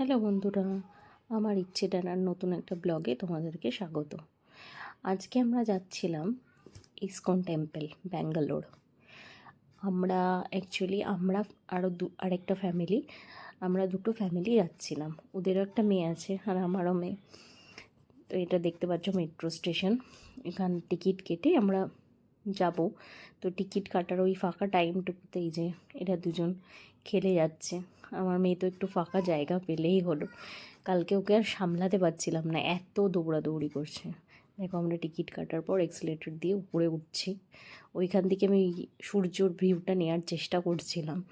Hello বন্ধুরা, আমার ইচ্ছে ডানার নতুন একটা ব্লগে তোমাদেরকে স্বাগত। আজকে আমরা যাচ্ছিলাম ইসকন টেম্পল, ব্যাঙ্গালোর। আমরা অ্যাকচুয়ালি আমরা আরও দু, আরেকটা ফ্যামিলি আমরা দুটো ফ্যামিলি যাচ্ছিলাম। ওদেরও একটা মেয়ে আছে আর আমারও মেয়ে। তো এটা দেখতে পাচ্ছ মেট্রো স্টেশন এখান টিকিট কেটে আমরা যাব। তো টিকিট কাটার ওই ফাঁকা টাইমটুকুতেই যে এরা দুজন খেলে যাচ্ছে। আমার মেয়ে তো একটু ফাঁকা জায়গা পেলেই হলো। কালকে ওকে আর সামলাতে পারছিলাম না, এত দৌড়াদৌড়ি করছে। দেখো আমরা টিকিট কাটার পর এক্সিলেটর দিয়ে উপরে উঠছি। ওইখান থেকে আমি সূর্যর ভিউটা নেওয়ার চেষ্টা করছিলাম।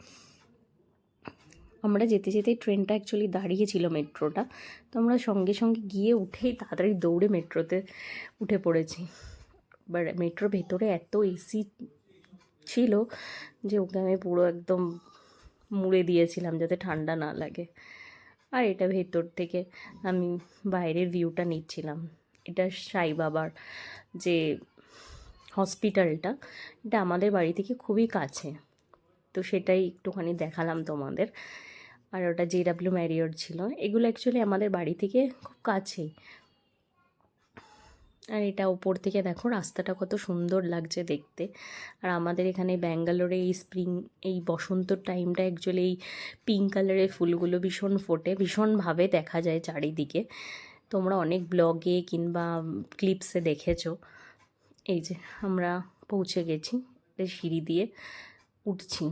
আমরা যেতে যেতে ট্রেনটা অ্যাকচুয়ালি দাঁড়িয়েছিল মেট্রোটা। তো আমরা সঙ্গে সঙ্গে গিয়ে উঠেই তাড়াতাড়ি দৌড়ে মেট্রোতে উঠে পড়েছি। মেট্রোর ভেতরে এত এসি ছিল যে ওকে আমি পুরো একদম মুড়ে দিয়েছিলাম যাতে ঠান্ডা না লাগে। আর এটা ভেতর থেকে আমি বাইরের ভিউটা নিচ্ছিলাম। এটা সাই বাবার যে হসপিটালটা এটা আমাদের বাড়ি থেকে খুবই কাছে। তো সেটাই একটুখানি দেখালাম তোমাদের। আর ওটা জে ডাব্লিউ ছিল। এগুলো অ্যাকচুয়ালি আমাদের বাড়ি থেকে খুব কাছেই। আর এটা ওপর থেকে দেখো রাস্তাটা কত সুন্দর লাগছে দেখতে। আর আমাদের এখানে ব্যাঙ্গালোরে এই স্প্রিং, এই বসন্তর টাইমটা অ্যাকচুয়ালি এই পিঙ্ক কালারের ফুলগুলো ভীষণ ফোটে, ভীষণভাবে দেখা যায় চারিদিকে। তোমরা অনেক ব্লগে কিংবা ক্লিপসে দেখেছ। এই যে আমরা পৌঁছে গেছি সিঁড়ি দিয়ে উঠছি।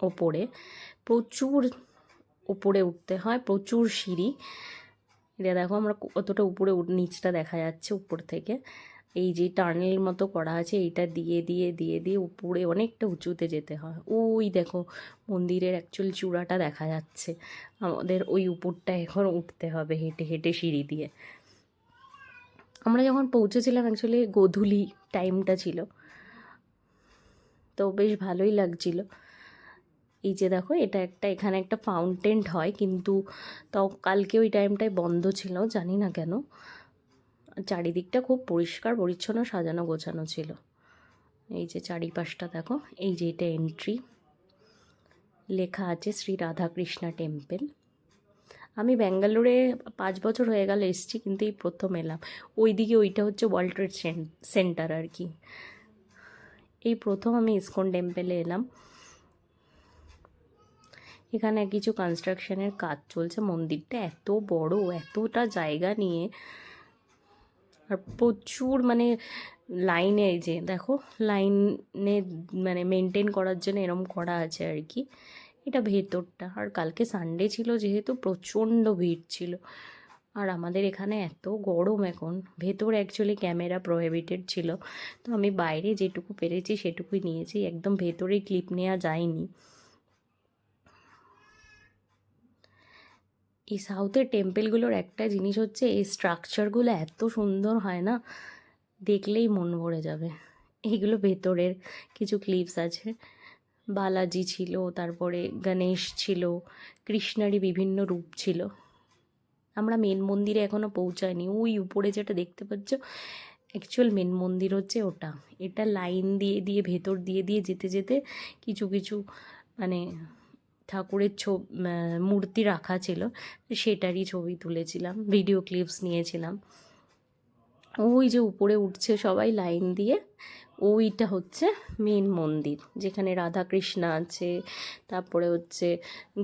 ওপরে প্রচুর ওপরে উঠতে হয়, প্রচুর সিঁড়ি। এটা দেখো আমরা কতটা উপরে নিচটা দেখা যাচ্ছে উপর থেকে। এই যে টার্নেল মতো করা আছে, এইটা দিয়ে দিয়ে দিয়ে দিয়ে উপরে অনেকটা উঁচুতে যেতে হয়। ওই দেখো মন্দিরের অ্যাকচুয়াল চূড়াটা দেখা যাচ্ছে। আমাদের ওই উপরটা এখন উঠতে হবে হেঁটে হেঁটে সিঁড়ি দিয়ে। আমরা যখন পৌঁছেছিলাম অ্যাকচুয়ালি গোধূলি টাইমটা ছিল। তো বেশ ভালোই লাগছিল। এই যে দেখো, এটা একটা, এখানে একটা ফাউন্টেন হয়, কিন্তু তাও কালকে ওই টাইমটায় বন্ধ ছিল, জানি না কেন। চারিদিকটা খুব পরিষ্কার, পরিচ্ছন্ন, সাজানো, গোছানো ছিল। এই যে চারিপাশটা দেখো, এই যে এটা এন্ট্রি লেখা আছে শ্রী রাধাকৃষ্ণা টেম্পেল আমি ব্যাঙ্গালোরে পাঁচ বছর হয়ে গেল এসেছি, কিন্তু এই প্রথম এলাম। ওইদিকে ওইটা হচ্ছে ওয়ার্ল্ড ট্রেড সেন্টার আর কি। এই প্রথম আমি ইসকন টেম্পেলে এলাম। এখানে কিছু কনস্ট্রাকশনের কাজ চলছে। মন্দিরটা এত বড়, এতটা জায়গা নিয়ে। আর প্রচুর মানে লাইনে যে, দেখো লাইনে মানে মেনটেন করার জন্য এরম করা আছে আর কি। এটা ভেতরটা। আর কালকে সানডে ছিল যেহেতু, প্রচণ্ড ভিড় ছিল। আর আমাদের এখানে এত গরম এখন। ভেতর অ্যাকচুয়ালি ক্যামেরা প্রোহিবিটেড ছিল। তো আমি বাইরে যেটুকু পেরেছি, সেটুকুই নিয়েছি। একদম ভেতরে ক্লিপ নেওয়া যায়নি। এই সাউথের টেম্পেলগুলোর একটা জিনিস হচ্ছে, এই স্ট্রাকচারগুলো এত সুন্দর হয় না, দেখলেই মন ভরে যাবে। এইগুলো ভেতরের কিছু ক্লিপস আছে। বালাজি ছিল, তারপরে গণেশ ছিল, কৃষ্ণারই বিভিন্ন রূপ ছিল। আমরা মেন মন্দিরে এখনও পৌঁছায়নি। ওই উপরে যেটা দেখতে পাচ্ছ অ্যাকচুয়াল মেন মন্দির হচ্ছে ওটা। এটা লাইন দিয়ে দিয়ে, ভেতর দিয়ে দিয়ে যেতে যেতে কিছু কিছু মানে ঠাকুরের ছবি মূর্তি রাখা ছিল সেটারই ছবি তুলেছিলাম ভিডিও ক্লিপস নিয়েছিলাম। ওই যে উপরে উঠছে সবাই লাইন দিয়ে, ওইটা হচ্ছে মেন মন্দির, যেখানে রাধা রাধাকৃষ্ণ আছে, তারপরে হচ্ছে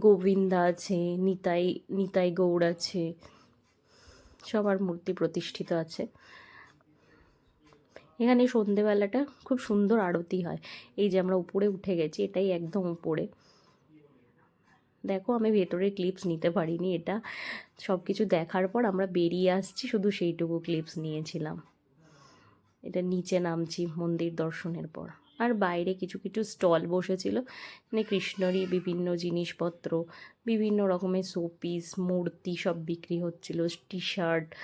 গোবিন্দা আছে, নিতাই নিতাই গৌড় আছে, সবার মূর্তি প্রতিষ্ঠিত আছে। এখানে সন্ধেবেলাটা খুব সুন্দর আরতি হয়, এই যে আমরা উপরে উঠে গেছি, এটাই একদম উপরে। দেখো আমি ভেতরে ক্লিপস নিতে পারিনি এটা। সব কিছু দেখার পর আমরা বেরিয়ে আসছি, শুধু সেইটুকু ক্লিপস নিয়েছিলাম। এটা নিচে নামছি মন্দির দর্শনের পর। আর বাইরে কিছু কিছু স্টল বসেছিল। মানে কৃষ্ণরই বিভিন্ন জিনিসপত্র, বিভিন্ন রকমের শোপিস মূর্তি সব বিক্রি হচ্ছিল টি শার্ট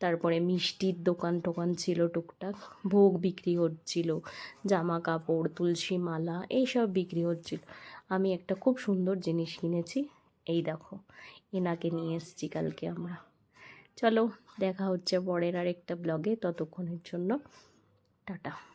তারপরে মিষ্টির দোকান টোকান ছিল টুকটাক, ভোগ বিক্রি হচ্ছিল জামা কাপড় তুলসী মালা এইসব বিক্রি হচ্ছিল। আমি একটা খুব সুন্দর জিনিস কিনেছি। এই দেখো, এনাকে নিয়ে এসেছি কালকে আমরা। চলো, দেখা হচ্ছে পরের আর একটা ব্লগে ততক্ষণের জন্য, টাটা।